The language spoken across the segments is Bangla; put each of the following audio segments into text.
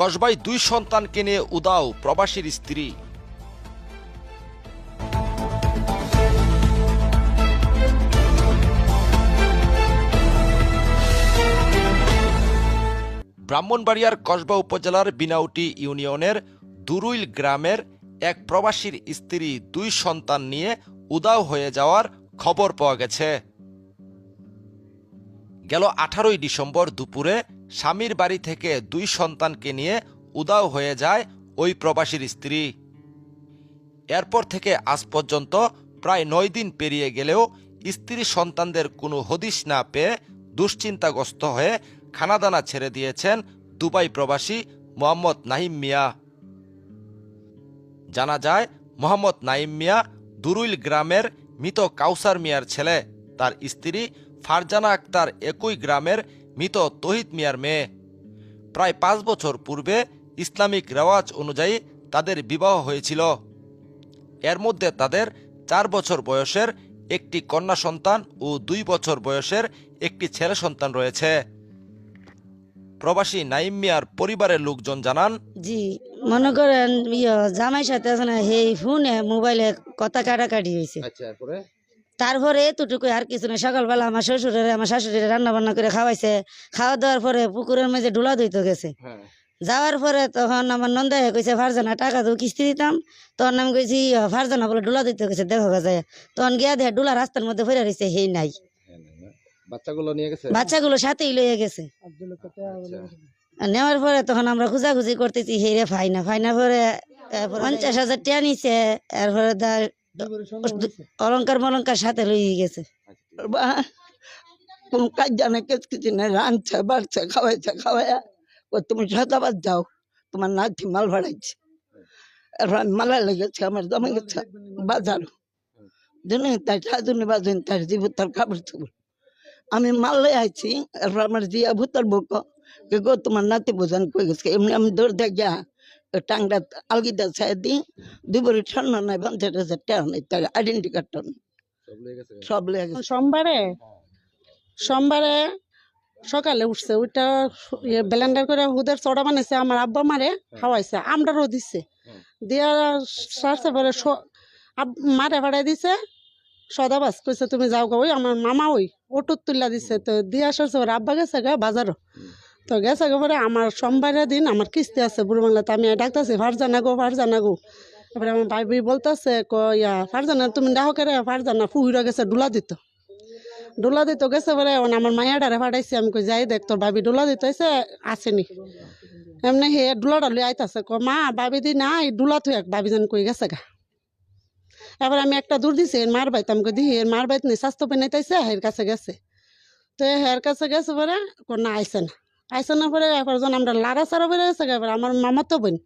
কসবায় দুই সন্তানকে নিয়ে উদাও প্রবাসীর স্ত্রী। ব্রাহ্মণবাড়িয়ার কসবা উপজেলার বিনাউটি ইউনিয়নের দুরুইল গ্রামের এক প্রবাসীর স্ত্রী দুই সন্তান নিয়ে উদাও হয়ে যাওয়ার খবর পাওয়া গেছে। গেল আঠারোই ডিসেম্বর দুপুরে স্বামীর বাড়ি থেকে দুই সন্তানকে নিয়ে উদাও হয়ে যায় ওই প্রবাসীর স্ত্রী। এরপর থেকে আজ পর্যন্ত প্রায় নয় দিন পেরিয়ে গেলেও স্ত্রী সন্তানদের কোনো হদিশ না পেয়ে দুশ্চিন্তাগ্রস্ত হয়ে খানাদানা ছেড়ে দিয়েছেন দুবাই প্রবাসী মোহাম্মদ নাহিম মিয়া। জানা যায়, মোহাম্মদ নাইম মিয়া দুরুইল গ্রামের মৃত কাউসার মিয়ার ছেলে। তার স্ত্রী ফারজানা আক্তার একই গ্রামের মৃত তহিদ মিয়ার মেয়ে। প্রায় পাঁচ বছর পূর্বে ইসলামিক রেওয়াজ অনুযায়ী তাদের বিবাহ হয়েছিল। এর মধ্যে তাদের চার বছর বয়সের একটি কন্যা সন্তান ও দুই বছর বয়সের একটি ছেলে সন্তান রয়েছে। প্রবাসী নাইম মিয়ার পরিবারের লোকজন জানান জি মনে করেন ইয়ে জামাই সাথে সেই ফোনে মোবাইলে কথা কাটাকাটি হয়েছে। আচ্ছা তারপরে এতটুকু আর কিছু না সকালবেলা আমার শ্বশুরের আমার শাশুড়ি রান্না বান্না করে খাওয়াইছে। খাওয়া দাওয়ার পরে পুকুরের মাঝে ডুলা ধুইতে গেছে। হ্যাঁ। যাওয়ার পরে তখন আমার নন্দায় কইছে ফারজানা টাকা তো কিস্তি দিতাম। তখন আমি কইছি ফারজানা বলে ডুলা দিতে গেছে দেখো গেছে। তখন গিয়া দেখে ডুলা রাস্তার মধ্যে ফেরে রয়েছে হেই নাই। বাচ্চাগুলো নিয়ে গেছে? বাচ্চাগুলো সাথেই লইয়া গেছে। নেওয়ার পরে তখন আমরা খুঁজাখুঁজি করতেছি হে রে ফাই না ফাই না পরে পঞ্চাশ হাজার টাকা নিছে। এরপরে দা- অলঙ্কার মলঙ্কার সাথে লই গেছে। কোন কাজ জানে কেস কিছু নেই রাঁধছে বাড়ছে খাওয়াইছে খাওয়াইয়া ও তুমি সাদাবাদ যাও তোমার নাতি মাল ভাড়াইছে। এরপর আমি মালা লেগেছে আমার জমে গেছে বাজার। দুনি তাই সাধুনি বাজুন তার জীব তার খাবার চুবুর আমি মালে আইছি এরপর আমার জিয়া ভূতর বুক কে গো তোমার নাতি বোঝান কই গেছে এমনি আমি দৌড় দেখ গিয়া টাংটা আলগিটা ছাই দিই দুপুরে স্বর্ণ নাই পঞ্চাশ হাজার টাকা নেই তার আইডেন্টি কার্ডটা নেই। সব লেগে গেছে সোমবারে? সোমবারে সকালে উঠছে ওইটা ব্লেন্ডার করে হুদের চড়া বানাইছে আমার আব্বা মারে খাওয়াইছে আমরারও দিছে। হুম। দিয়া সারছে পরে স- মারে ভাড়াই দিছে সদাবাস কইছে তুমি যাও গা ওই আমার মামা ওই অটোর তুল্লা দিছে। তো দিয়া সারছে পরে আব্বা গেছে গা বাজারও। তো গেছে পরে আমার সোমবারের দিন আমার কিস্তি আছে বুড়ো বাংলাতে আমি ডাকতেছি, ফারজানা গো ফারজানা গো। এবারে আমার ভাই বলতেছে, ক, ইয়া, ফারজানা, তুমি ডাহো করে? ফারজানা ফুহিরা গেছে ডুলা দিত। ডোলা দিতে, গেছে বলে আমার মায়াডারে ফাটাইছে আমি কই, যাই দেখ, তোর ভাবি ডোলা দিতেছে আসেনি। এমনি হে ডোলাটা লই আইতাছে, ক, মা, ভাবি দি নাই, ডোলা তুই এক ভাবি যেন কই গেছে গা। এবার আমি একটা দূর দিছি, এর মার বাইতে, আমি কই দি এর মার বাইতে নেই, স্বাস্থ্য পেনাইতেছে হের কাছে গেছে। তো হের কাছে গেছে বলে কো, না আইসে না। আইসে না পরে যখন আমরা লাড়া সারা বেড়ে এবার আমার মামাতো বোন।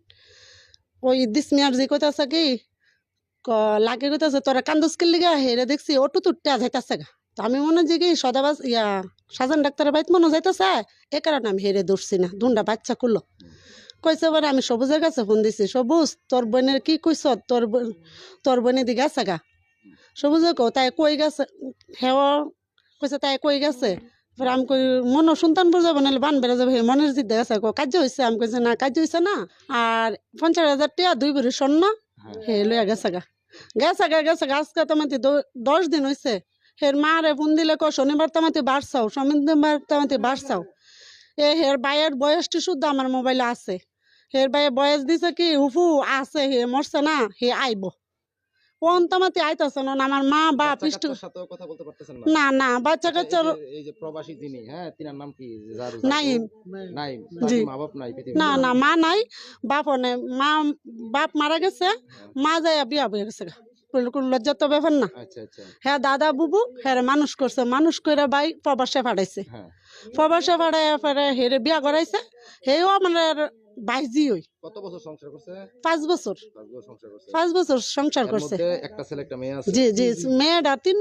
ওই দিস মিয়ার যে কইতাছে কি, ক, লাগে কইতাছে, তোরা কান্দুস কিল লিগা হেরে দেখছি অটো তুটতে যাইতাছে গা। তো আমি মনে যে কি সদাবাস ইয়া, সাজান ডাক্তারের বাইত মনে যাইতেছে, এ কারণে আমি হেরে দৌড়ছি না দুনটা বাচ্চা করল কইছে এবার আমি সবুজের কাছে ফোন দিছি, সবুজ, তোর বোনের কি কইস তোর তোর বোনের দিকে গেছে গা? সবুজে কো তাই কই গেছে? হেও, কইছে, তাই কই গেছে? এবার আমি কই মন সন্তান বুঝাবো নাহলে বান বেড়ে যাবে মনের জিদ্দে কো কার্য হয়েছে আমি কইছে না কার্য হয়েছে না আর পঞ্চাশ হাজার টাকা দুই ভরি স্বর্ণ। হে লইয়া গেছে গা গেছে গা গেছে গা আজকে তোমার দশ দিন হয়েছে হের মা রে ফোন দিলে ক শনিবার তামাতে বাড়ছাও শনিবার তামাতে বাড়ছাও এ হের বাইয়ের বয়সটি শুদ্ধ আমার মোবাইলে আছে হের বাইয়ের বয়স দিছে কি উফু আছে হে মরছে না হে আইব কোন তামাতে আইতাছে না আমার মা বাপ ইষ্ট কথা বলতে পারতেছেন না। না না বাচ্চা কাচ্চা এই যে- প্রবাসী যিনি হ্যাঁ তিনার নাম কি? নাইম। নাই জি। মা বাপ নাই? না না মা নাই বাপও নাই। মা বাপ মারা গেছে মা যায় বিয়া বয়ে গেছে। কোনো- লজ্জা তো ব্যাপার না। আচ্ছা আচ্ছা। হ্যাঁ দাদা বুবু হ্যাঁ মানুষ করছে মানুষ করে বাই প্রবাসে পাঠাইছে। হ্যাঁ। প্রবাসে পাঠাই পরে হেরে বিয়া করাইছে। হেও বাইজি ওই। কত বছর সংসার করছে? পাঁচ বছর। পাঁচ বছর সংসার করছে। পাঁচ বছর সংসার এর করছে। মধ্যে একটা ছেলে একটা মেয়ে আছে? জি জি মেয়েটা তিন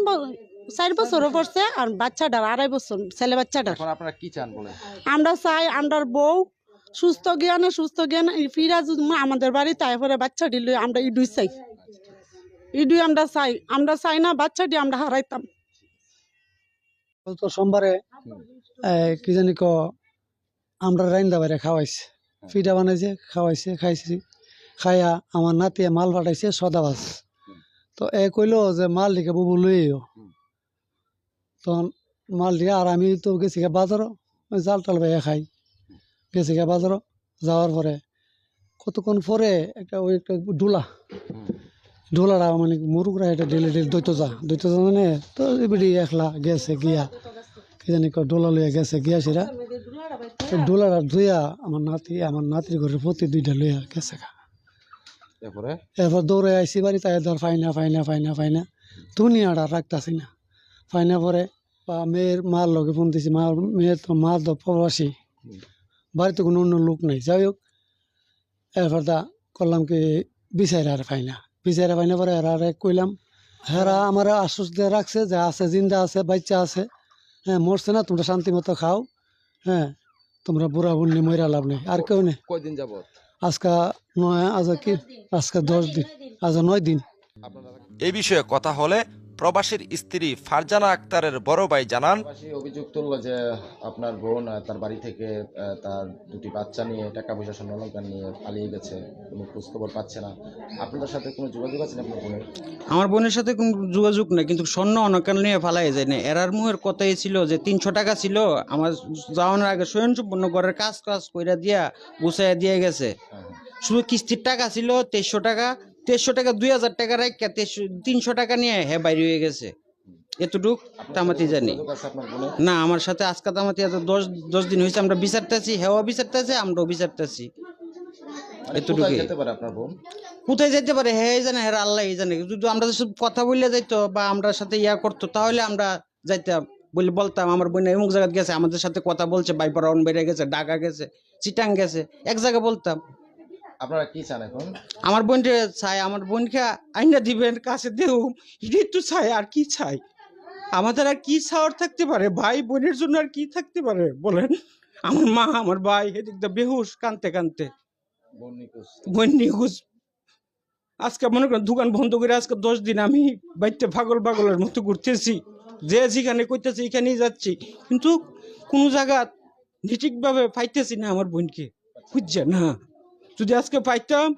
চার বছরও পড়ছে আর বাচ্চাটার আড়াই বছর ছেলে বাচ্চাটার। এখন আপনারা কি চান বলেন? আমরা চাই আমরার বউ সুস্থ জ্ঞানে সুস্থ জ্ঞান ফিরা যদি আমাদের বাড়ি তারপরে বাচ্চাটি লই আমরা ইডুই চাই। ইডুই আমরা চাই আমরা চাই না বাচ্চাটি আমরা হারাইতাম। তো সোমবারে কি জানি ক আমরা রাইন্দা বাইরে খাওয়াইছে। পিঠা বানাইছে খাওয়াইছে খাইছি। খাইয়া আমার নাতিয়ে মাল পাঠাইছে সদাবাস তো এ কইলো যে মাল লিখে বুবু লই তখন মাল লিখে আর আমি তো গেছি গা বাজারও জাল টাল ভাইয়া খাই। গেছি গা বাজারও যাওয়ার পরে কতক্ষণ পরে একটা ওই একটা ডোলা। ডোলাটা মানে মুরুগরা এটা ডেলি ডেলি দৈত যা দৈত যা মানে তো এবারে একলা গেছে গিয়া কি জানি ডোলা লইয়া গেছে গিয়া সেটা। ডোলাটা ধুইয়া আমার নাতি আমার নাতির ঘরের প্রতি দুইটা লইয়া গেছে গা। এরপরে? এরপর দৌড়ে আইসি বাড়ি তাই ধর ফাইনা ফাইনা ফাইনা ফাইনা। দুনিয়াটা রাখতাছি না। ফাইনা পরে বা মেয়ের মার লগে ফোন দিছি মার মেয়ের তো মা তো প্রবাসী। বাড়িতে কোনো অন্য লোক নাই। যাই হোক এরপর তা করলাম কি বিচারে আর ফাইনা। বিচারে ফাইনা পরে এরা আর কইলাম হেরা আমার আশ্বাস দিয়ে রাখছে যে আছে জিন্দা আছে বাচ্চা আছে হ্যাঁ মরছে না তোমরা শান্তি মতো খাও হ্যাঁ তোমরা বুড়া বললি ময়রা লাভ নেই। আর কেউ নেই। কয়দিন যাবত আজকা নয় আজ কি? আজকে দশ দিন। আজ নয় দিন। এই বিষয়ে কথা হলে প্রবাসীর স্ত্রী ফারজানা আক্তারের বড় ভাই জানান প্রবাসী অভিযোগ তুললো যে আপনার বোন তার বাড়ি থেকে তার দুটি বাচ্চা নিয়ে টাকা পয়সা স্বর্ণ অলংকার নিয়ে পালিয়ে গেছে। কোনো খোঁজখবর পাচ্ছে না। আপনাদের সাথে কোনো যোগাযোগ আছে না আপনার বোনের? আমার বোনের সাথে কোনো যোগাযোগ নেই কিন্তু স্বর্ণ অনকাল নিয়ে ফালাই যায় না। এরার মুহের কথাই ছিল যে তিনশো টাকা ছিল আমার যাওয়ানোর আগে স্বয়ং সম্পূর্ণ ঘরের কাজ কাজ কইরা দিয়া গুছাইয়া দিয়ে গেছে। হ্যাঁ হ্যাঁ। শুধু কিস্তির টাকা ছিল তেইশশো টাকা তেইশশো টাকা দুই হাজার টাকা রাখা তিনশো টাকা নিয়ে হ্যাঁ বাইরে হয়ে গেছে। এতটুক তামাতি জানি। না আমার সাথে আজকা তামাতি এত দশ দশ দিন হয়েছে আমরা বিচারতেছি হেওয়া বিচারতেছি আমরাও বিচারতেছি। এতটুকুই। কোথায় যেতে পারে? হ্যাঁ জানে হ্যাঁ আল্লাহ জানে। যদি আমরা শুধু কথা বললে যাইতো বা আমরা সাথে ইয়া করতো তাহলে আমরা যাইতাম। বলে বলতাম আমার বোন অমুক জায়গায় গেছে আমাদের সাথে কথা বলছে বাইপারাউন বেড়ে গেছে ঢাকা গেছে চিটাং গেছে এক জায়গায় বলতাম। আপনারা কি চান এখন? আমার বোনকে চাই আমার বোনকে আইনা দিবেন কাছে এটাই তো চাই আর কি চাই আমাদের আর কি চাওয়ার থাকতে পারে? ভাই বোনের জন্য আর কি থাকতে পারে? বলেন। আমার মা আমার ভাই এদিক দিয়ে বেহুশ কানতে কানতে। বোন নিখোঁজ। আজকে মনে করেন দোকান বন্ধ করে আজকে দশ দিন আমি বাড়িতে পাগল পাগলের মতো ঘুরতেছি। যে যেখানে করতেছি এখানেই যাচ্ছি। কিন্তু কোনো জায়গা নিঠিকভাবে পাইতেছি না আমার বোনকে। বুঝছে না যদি আজকে পাইতাম,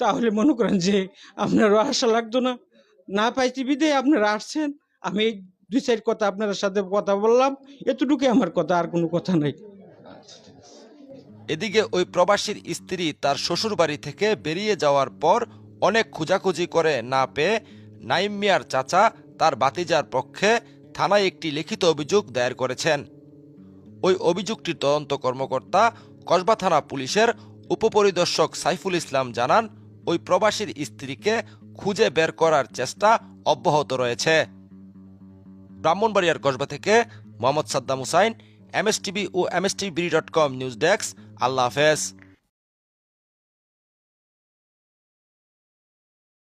তাহলে মনে করেন যে আপনারও আশা লাগতো না। না পাইতে বিদে আপনারা আসছেন, আমি এই দুই সাইড কথা আপনার সাথে কথা বললাম, এতটুকুই আমার কথা, আর কোনো কথা নাই। এদিকে ওই প্রবাসীর স্ত্রী তার শ্বশুর বাড়ি থেকে বেরিয়ে যাওয়ার পর অনেক খোঁজাখুঁজি করে না পেয়ে নাইম মিয়ার চাচা তার বাতিজার পক্ষে থানায় একটি লিখিত অভিযোগ দায়ের করেছেন। ওই অভিযোগটির তদন্ত কর্মকর্তা কসবা থানা পুলিশের উপপরিদর্শক সাইফুল ইসলাম জানান, ওই প্রবাসীর স্ত্রীকে খুঁজে বের করার চেষ্টা অব্যাহত রয়েছে। ব্রাহ্মণবাড়িয়ার কসবা থেকে মোহাম্মদ সাদ্দাম হুসাইন, এমএসটিভি ও MSTV dot com news desk, আল্লাহ হাফেজ।